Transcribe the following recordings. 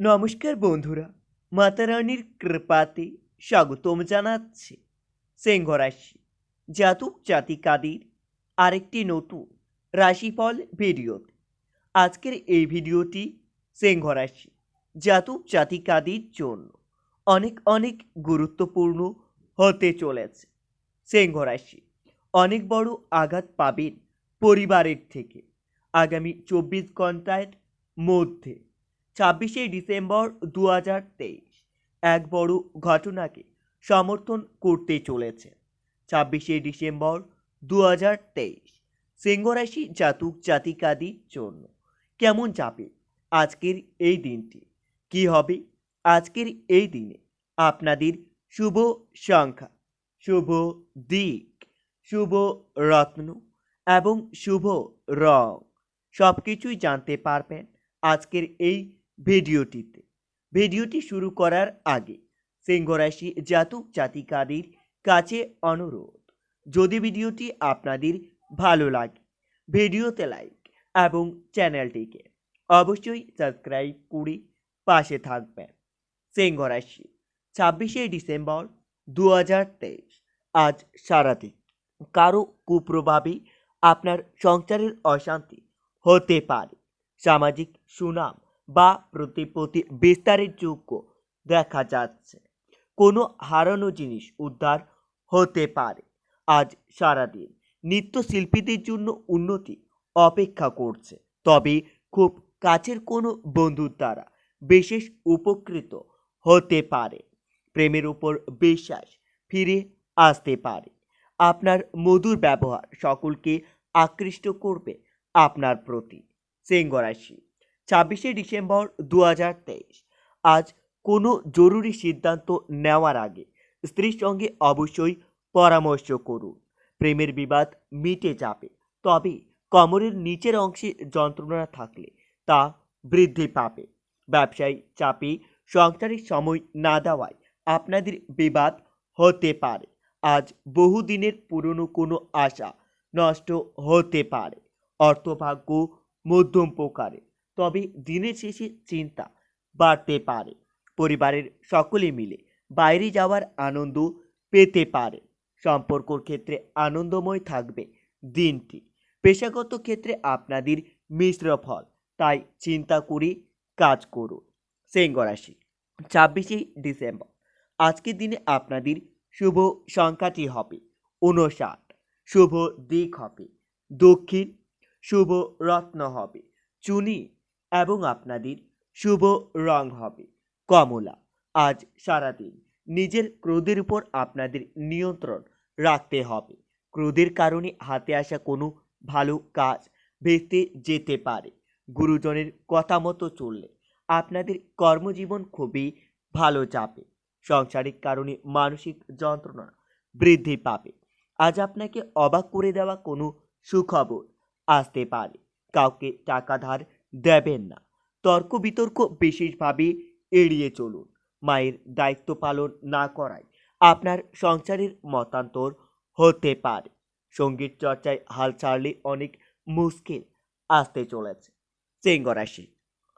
নমস্কার বন্ধুরা, মাতা রানীর কৃপাতে স্বাগতম জানাচ্ছি সিংহ রাশি জাতক জাতিকাদের আরেকটি নতুন রাশিফল ভিডিওতে। আজকের এই ভিডিওটি সিংহ রাশি জাতক জাতিকাদের জন্য অনেক অনেক গুরুত্বপূর্ণ হতে চলেছে। সিংহ রাশি অনেক বড় আঘাত পাবেন পরিবারের থেকে। আগামী চব্বিশ ঘণ্টার মধ্যে ছাব্বিশে ডিসেম্বর দু এক বড় ঘটনাকে সমর্থন করতে চলেছে। ছাব্বিশে ডিসেম্বর দু হাজার তেইশ। সিংহরাশি জাতক জাতিকাদির জন্য কেমন যাবে আজকের এই দিনটি? কি হবে আজকের এই দিনে? আপনাদের শুভ সংখ্যা, শুভ দিক, শুভ রত্ন এবং শুভ রং। সব কিছুই জানতে পারবেন আজকের এই ভিডিওটিতে। ভিডিওটি শুরু করার আগে সিংহরাশি জাতক জাতিকাদের কাছে অনুরোধ, যদি ভিডিওটি আপনাদের ভালো লাগে, ভিডিওতে লাইক এবং চ্যানেলটিকে অবশ্যই সাবস্ক্রাইব করে পাশে থাকবেন। সিংহরাশি, ছাব্বিশে ডিসেম্বর দু হাজার তেইশ, আজ সারাদিন কারও কুপ্রভাবে আপনার সংসারের অশান্তি হতে পারে। সামাজিক সুনাম বা প্রতিপত্তি বিস্তারের যোগ্য দেখা যাচ্ছে। কোনো হারানো জিনিস উদ্ধার হতে পারে। আজ সারাদিন নৃত্যশিল্পীদের জন্য উন্নতি অপেক্ষা করছে। তবে খুব কাছের কোনো বন্ধুর দ্বারা বিশেষ উপকৃত হতে পারে। প্রেমের উপর বিশ্বাস ফিরে আসতে পারে। আপনার মধুর ব্যবহার সকলকে আকৃষ্ট করবে আপনার প্রতি। সিংহ রাশি ছাব্বিশে ডিসেম্বর দু হাজার তেইশ। আজ কোনো জরুরি সিদ্ধান্ত নেওয়ার আগে স্ত্রীর সঙ্গে অবশ্যই পরামর্শ করুন। প্রেমের বিবাদ মিটে যাবে, তবে কোমরের নিচের অংশে যন্ত্রণা থাকলে তা বৃদ্ধি পাবে। ব্যবসায়ী চাপে সংসারের সময় না দেওয়ায় আপনাদের বিবাদ হতে পারে। আজ বহুদিনের পুরনো কোনো আশা নষ্ট হতে পারে। অর্থভাগ্য মধ্যম প্রকারে তবে দিনের শেষে চিন্তা বাড়তে পারে। পরিবারের সকলে মিলে বাইরে যাওয়ার আনন্দ পেতে পারে। সম্পর্কর ক্ষেত্রে আনন্দময় থাকবে দিনটি। পেশাগত ক্ষেত্রে আপনাদের মিশ্র ফল। তাই চিন্তা করে কাজ করুন। সিংহ রাশি, ছাব্বিশে ডিসেম্বর। আজকের দিনে আপনাদের শুভ সংখ্যাটি হবে উনষাট শুভ দিক হবে। দক্ষিণ শুভ রত্ন হবে। চুনি এবং আপনাদের শুভ রং হবে। কমলা, আজ সারাদিন নিজের ক্রোধের উপর আপনাদের নিয়ন্ত্রণ রাখতে হবে। ক্রোধের কারণে হাতে আসা কোনো ভালো কাজ ভেস্তে যেতে পারে। গুরুজনের কথা মতো চললে আপনাদের কর্মজীবন খুবই ভালো যাবে। সাংসারিক কারণে মানসিক যন্ত্রণা বৃদ্ধি পাবে। আজ আপনাকে অবাক করে দেওয়া কোনো সুখবর আসতে পারে। কাউকে টাকা ধার দেবেন না। তর্ক বিতর্ক বিশেষভাবে এড়িয়ে চলুন। মায়ের দায়িত্ব পালন না করায় আপনার সংসারের মতান্তর হতে পারে। সংগীত চর্চায় হাল ছাড়লে অনেক মুশকিল আসতে চলেছে। সিংহ রাশি,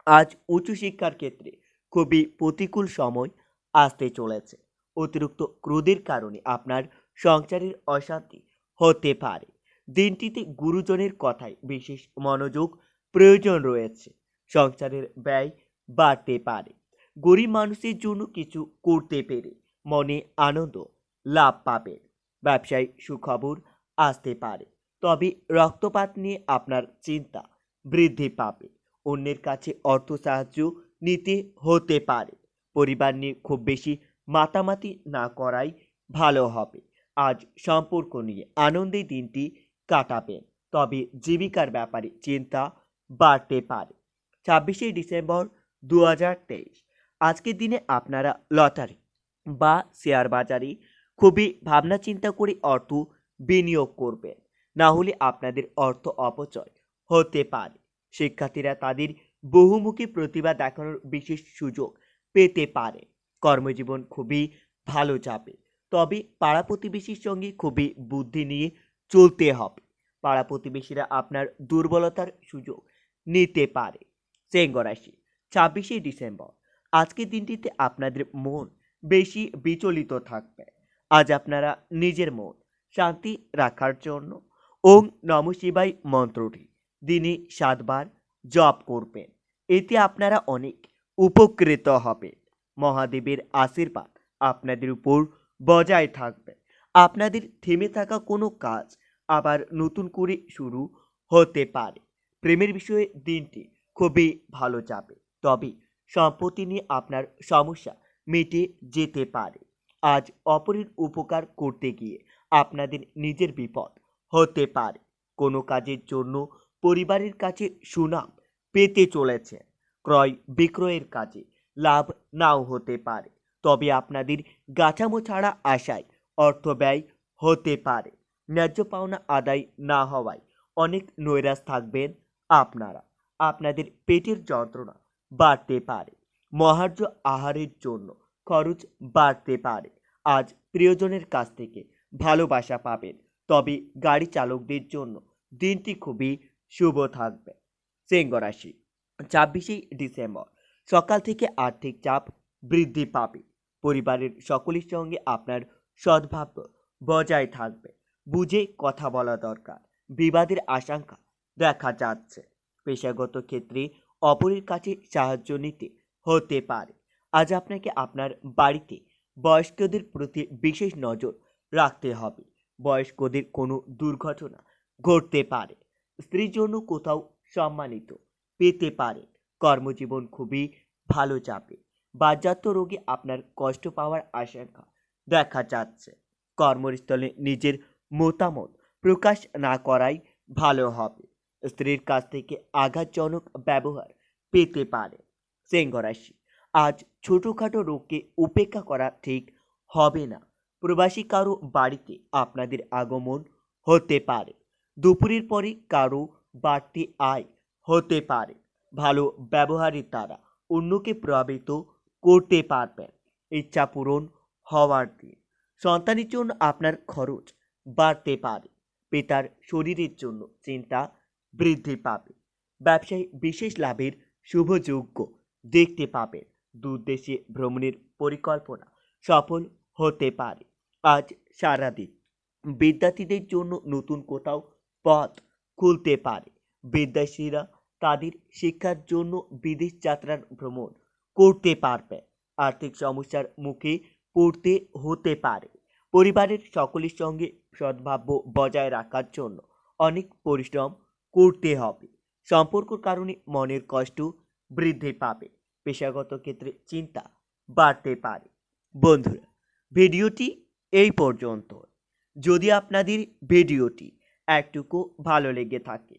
আজ উচ্চশিক্ষার ক্ষেত্রে খুবই প্রতিকূল সময় আসতে চলেছে। অতিরিক্ত ক্রোধের কারণে আপনার সংসারের অশান্তি হতে পারে। দিনটিতে গুরুজনের কথায় বিশেষ মনোযোগ প্রয়োজন রয়েছে। সংসারের ব্যয় বাড়তে পারে। গরিব মানুষের জন্য কিছু করতে পেরে মনে আনন্দ লাভ পাবেন ব্যবসায় সুখবর আসতে পারে। তবে রক্তপাত নিয়ে আপনার চিন্তা বৃদ্ধি পাবে। অন্যের কাছে অর্থ সাহায্য নিতে হতে পারে। পরিবার নিয়ে খুব বেশি মাতামাতি না করাই ভালো হবে। আজ সম্পর্ক নিয়ে আনন্দে দিনটি কাটাবেন। তবে জীবিকার ব্যাপারে চিন্তা বাড়তে পারে। ছাব্বিশে ডিসেম্বর দু হাজার তেইশ। আজকের দিনে আপনারা লটারি বা শেয়ার বাজারে খুবই ভাবনা চিন্তা করে অর্থ বিনিয়োগ করবেন। না হলে আপনাদের অর্থ অপচয় হতে পারে। শিক্ষার্থীরা তাদের বহুমুখী প্রতিভা দেখানোর বিশেষ সুযোগ পেতে পারে। কর্মজীবন খুবই ভালো যাবে। তবে পাড়া প্রতিবেশীর সঙ্গে খুবই বুদ্ধি নিয়ে চলতে হবে। পাড়া প্রতিবেশীরা আপনার দুর্বলতার সুযোগ নিতে পারে। সিংহ রাশি, ছাব্বিশে ডিসেম্বর। আজকের দিনটিতে আপনাদের মন বেশি বিচলিত থাকবে। আজ আপনারা নিজের মন শান্তি রাখার জন্য ওং নম শিবাই মন্ত্রটি দিনে সাতবার জপ করবেন। এতে আপনারা অনেক উপকৃত হবেন। মহাদেবের আশীর্বাদ আপনাদের উপর বজায় থাকবে। আপনাদের থেমে থাকা কোনো কাজ আবার নতুন করে শুরু হতে পারে। প্রেমের বিষয়ে দিনটি খুবই ভালো যাবে। তবে সম্পত্তি নিয়ে আপনার সমস্যা মিটে যেতে পারে। আজ অপরের উপকার করতে গিয়ে আপনাদের নিজের বিপদ হতে পারে। কোনো কাজের জন্য পরিবারের কাছে সুনাম পেতে চলেছে। ক্রয় বিক্রয়ের কাজে লাভ নাও হতে পারে। তবে আপনাদের গাছামো ছাড়া আশায় অর্থ ব্যয় হতে পারে। ন্যায্য পাওনা আদায় না হওয়ায় অনেক নৈরাশ থাকবেন। আপনারা আপনাদের পেটের যন্ত্রণা বাড়তে পারে। মহার্য আহারের জন্য খরচ বাড়তে পারে। আজ প্রিয়জনের কাছ থেকে ভালোবাসা পাবেন। তবে গাড়ি চালকদের জন্য দিনটি খুবই শুভ থাকবে। সিংহ রাশি, ছাব্বিশে ডিসেম্বর। সকাল থেকে আর্থিক চাপ বৃদ্ধি পাবে। পরিবারের সকলের সঙ্গে আপনার সদ্ভাব বজায় থাকবে। বুঝে কথা বলা দরকার। বিবাদের আশঙ্কা দেখা যাচ্ছে। পেশাগত ক্ষেত্রে অপরের কাছে সাহায্য নিতে হতে পারে। আজ আপনাকে আপনার বাড়িতে বয়স্কদের প্রতি বিশেষ নজর রাখতে হবে। বয়স্কদের কোনো দুর্ঘটনা ঘটতে পারে। স্ত্রীর জন্য কোথাও সম্মানিত পেতে পারে। কর্মজীবন খুবই ভালো যাবে। বাজাত্য রোগে আপনার কষ্ট পাওয়ার আশঙ্কা দেখা যাচ্ছে। কর্মস্থলে নিজের মতামত প্রকাশ না করাই ভালো হবে। স্ত্রীর কাছ থেকে আঘাতজনক ব্যবহার পেতে পারে। সিংহ রাশি, আজ ছোটোখাটো রোগকে উপেক্ষা করা ঠিক হবে না। প্রবাসী কারও বাড়িতে আপনাদের আগমন হতে পারে। দুপুরের পরে কারও বাড়তি আয় হতে পারে। ভালো ব্যবহারের দ্বারা অন্যকে প্রভাবিত করতে পারবেন। ইচ্ছা পূরণ হওয়ার দিন। সন্তানের জন্য আপনার খরচ বাড়তে পারে। পিতার শরীরের জন্য চিন্তা বৃদ্ধি পাবে। ব্যবসায় বিশেষ লাভের শুভযোগ্য দেখতে পাবেন দূর দেশে ভ্রমণের পরিকল্পনা সফল হতে পারে। আজ সারাদিন বিদ্যার্থীদের জন্য নতুন কোথাও পথ খুলতে পারে। বিদ্যার্থীরা তাদের শিক্ষার জন্য বিদেশ যাত্রার ভ্রমণ করতে পারবে। আর্থিক সমস্যার মুখে পড়তে হতে পারে। পরিবারের সকলের সঙ্গে সদ্ভাব্য বজায় রাখার জন্য অনেক পরিশ্রম করতে হবে। সম্পর্কর কারণে মনের কষ্ট বৃদ্ধি পাবে, পেশাগত ক্ষেত্রে চিন্তা বাড়তে পারে। বন্ধুরা, ভিডিওটি এই পর্যন্ত যদি আপনাদের ভিডিওটি একটুকু ভালো লেগে থাকে,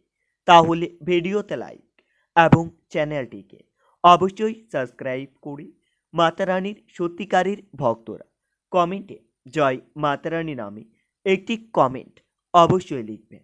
তাহলে ভিডিওতে লাইক এবং চ্যানেলটিকে অবশ্যই সাবস্ক্রাইব করে মাতারানীর সত্যিকারের ভক্তরা কমেন্টে জয় মাতারানী নামে একটি কমেন্ট অবশ্যই লিখবেন।